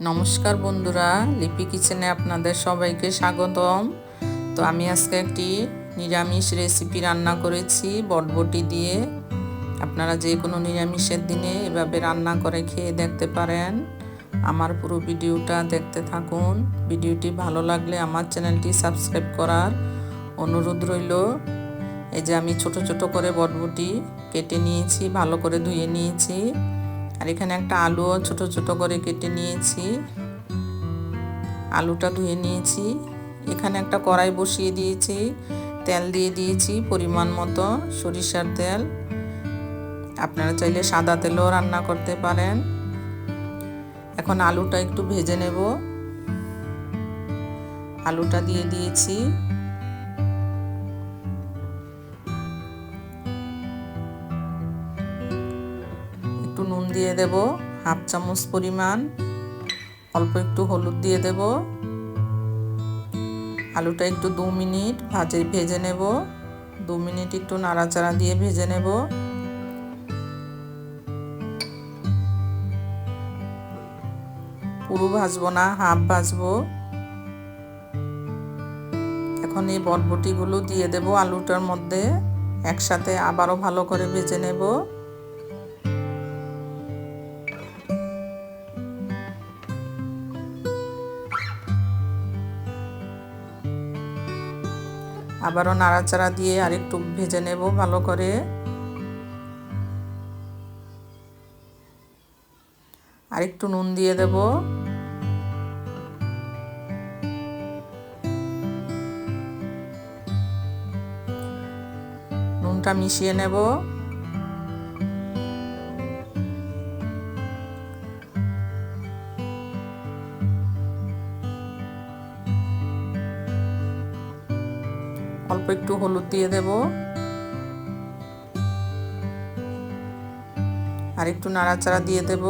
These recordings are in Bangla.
নমস্কার বন্ধুরা, লিপি কিচেনে আপনাদের সবাইকে স্বাগতম। তো আমি আজকে একটি নিরামিষ রেসিপি রান্না করেছি, বটবটি দিয়ে। আপনারা যে কোনো নিরামিষের দিনে এভাবে রান্না করে খেয়ে দেখতে পারেন। আমার পুরো ভিডিওটা দেখতে থাকুন। ভিডিওটি ভালো লাগলে আমার চ্যানেলটি সাবস্ক্রাইব করার অনুরোধ রইল। এই যে আমি ছোট ছোট করে বটবটি কেটে নিয়েছি, ভালো করে ধুয়ে নিয়েছি। আর এখানে একটা আলুও ছোট ছোট করে কেটে নিয়েছি। আলুটা ধুয়ে নিয়েছি। এখানে একটা কড়াই বসিয়ে দিয়েছি। তেল দিয়ে দিয়েছি পরিমাণ মতো সরিষার তেল। আপনারা চাইলে সাদা তেলও রান্না করতে পারেন। এখন আলুটা একটু ভেজে নেব। আলুটা দিয়ে দিয়েছি। নুন দিয়ে দেব, হাফ চামচ পরিমাণ। অল্প একটু হলুদ দিয়ে দেব। আলুটা একটু দু মিনিট ভাজে ভেজে নেব। দু মিনিট একটু নাড়াচাড়া দিয়ে ভেজে নেব। পুরো ভাজবো না, হাফ ভাজবো। এখন এই বটবটিগুলো দিয়ে দেব আলুটার মধ্যে। একসাথে আবারও ভালো করে ভেজে নেব। আবারও নাড়াচাড়া দিয়ে আরেকটু ভেজে নেব ভালো করে। আর একটু নুন দিয়ে দেব। নুনটা মিশিয়ে নেব। অল্প একটু হলুদ দিয়ে দেব। আর একটু নাড়াচাড়া দিয়ে দেব।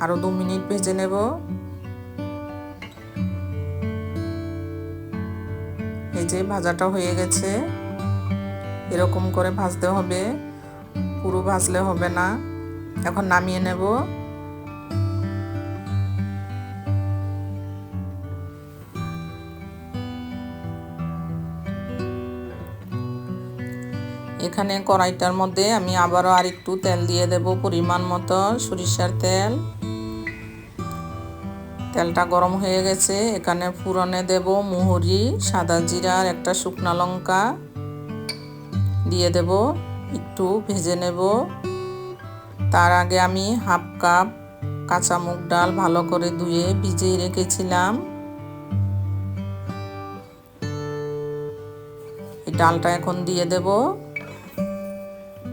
আরও দু মিনিট ভেজে নেব। এই যে ভাজাটা হয়ে গেছে। এরকম করে ভাজতে হবে। পুরো ভাজলে হবে না। এখন নামিয়ে নেব। এখানে কড়াইটার মধ্যে আমি আবারও আর একটু তেল দিয়ে দেব পরিমাণ মতো সরিষার তেল। তেলটা গরম হয়ে গেছে। এখানে ফুরনে দেব মুহুরি, সাদা জিরার একটা শুকনা লঙ্কা। দিয়ে দেব, একটু ভেজে নেব। তার আগে আমি হাফ কাপ কাঁচা মুগ ডাল ভালো করে ধুয়ে ভিজিয়ে রেখেছিলাম। ডালটা এখন দিয়ে দেবো।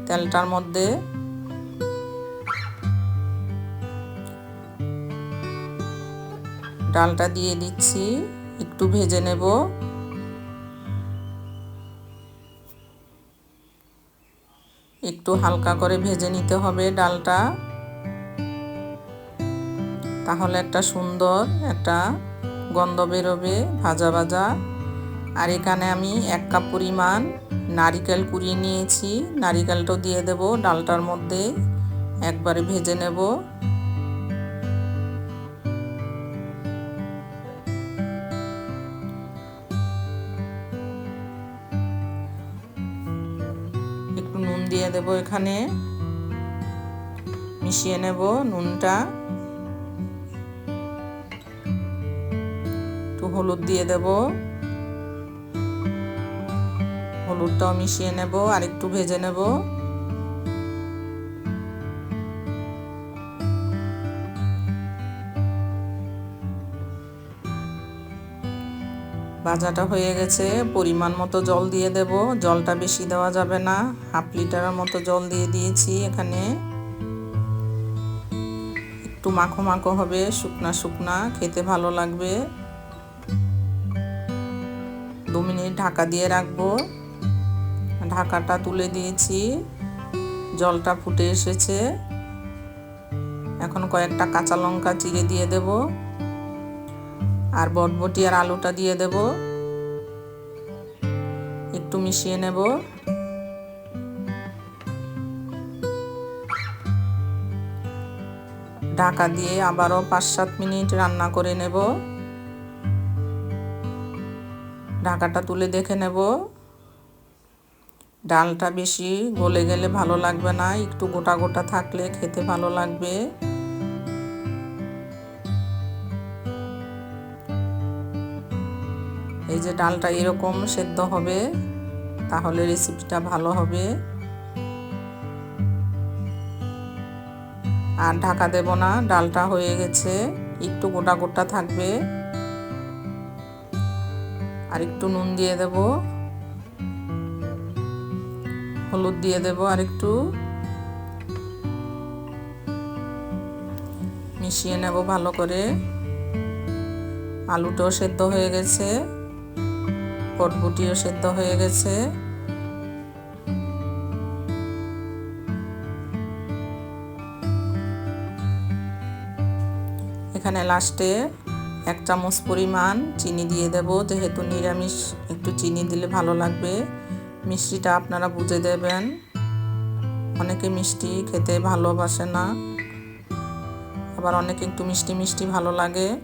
তেলটার মধ্যে। ডালটা দিয়ে দিচ্ছি, একটু ভেজে নেব। একটু হালকা করে ভেজে নিতে হবে ডালটা। তাহলে একটা সুন্দর একটা গন্ধ বেরোবে, ভাজা ভাজা। আর এখানে আমি এক কাপ পরিমাণ নারিকেল কুড়িয়ে নিয়েছি। নারিকেলটাও দিয়ে দেব, ডালটার মধ্যে একবারে ভেজে নেব। একটু নুন দিয়ে দেব এখানে। মিশিয়ে নেব নুনটা। একটু হলুদ দিয়ে দেবো। হলুদটাও মিশিয়ে নেব আর একটু ভেজে নেব। ভাজাটা হয়ে গেছে, পরিমাণ মতো জল দিয়ে দেব। জলটা বেশি দেওয়া যাবে না, হাফ লিটারের মতো জল দিয়ে দিয়েছি এখানে। একটু মাখো মাখো হবে, শুকনা শুকনা, খেতে ভালো লাগবে। দু মিনিট ঢাকা দিয়ে রাখব। ঢাকাটা তুলে দিয়েছি। জলটা ফুটে এসেছে। এখন কয়েকটা কাঁচা লঙ্কা চিড়ে দিয়ে দেব। আর বটবটি আর আলুটা দিয়ে দেব। একটু মিশিয়ে নেব। ঢাকা দিয়ে আবারও পাঁচ সাত মিনিট রান্না করে নেব। ঢাকাটা তুলে দেখে নেব। ডালটা বেশি গলে গেলে ভালো লাগবে না, একটু গোটা গোটা থাকলে খেতে ভালো লাগবে। এই যে ডালটা এরকম সেদ্ধ হবে, তাহলে রেসিপিটা ভালো হবে। আর ঢাকা দেব না, ডালটা হয়ে গেছে, একটু গোটা গোটা থাকবে। আর একটু নুন দিয়ে দেব। হলুদ দিয়ে দেব আর একটু। মিশিয়ে নেব ভালো করে। আলুটাও সেদ্ধ হয়ে গেছে। পটবুটিও সেদ্ধ হয়ে গেছে। এখানে লাস্টে এক চামচ পরিমাণ চিনি দিয়ে দেব। যেহেতু নিরামিষ, একটু চিনি দিলে ভালো লাগবে। মিষ্টিটা আপনারা বুঝে দেবেন। অনেকে মিষ্টি খেতে ভালোবাসে না। আবার অনেকে একটু মিষ্টি মিষ্টি ভালো লাগে।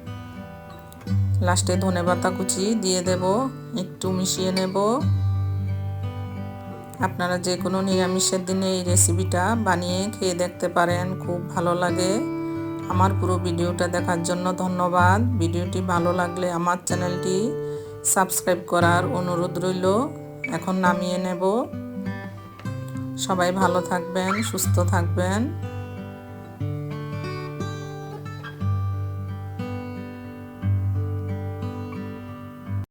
লাস্টে ধনে পাতা কুচি দিয়ে দেব, একটু মিশিয়ে নেব। আপনারা যে কোনো নিরামিষের দিনে এই রেসিপিটা বানিয়ে খেয়ে দেখতে পারেন, খুব ভালো লাগে। আমার পুরো ভিডিওটা দেখার জন্য ধন্যবাদ। ভিডিওটি ভালো লাগলে আমার চ্যানেলটি সাবস্ক্রাইব করার অনুরোধ রইল। এখন নামিয়ে নেব। সবাই ভালো থাকবেন সুস্থ থাকবেন।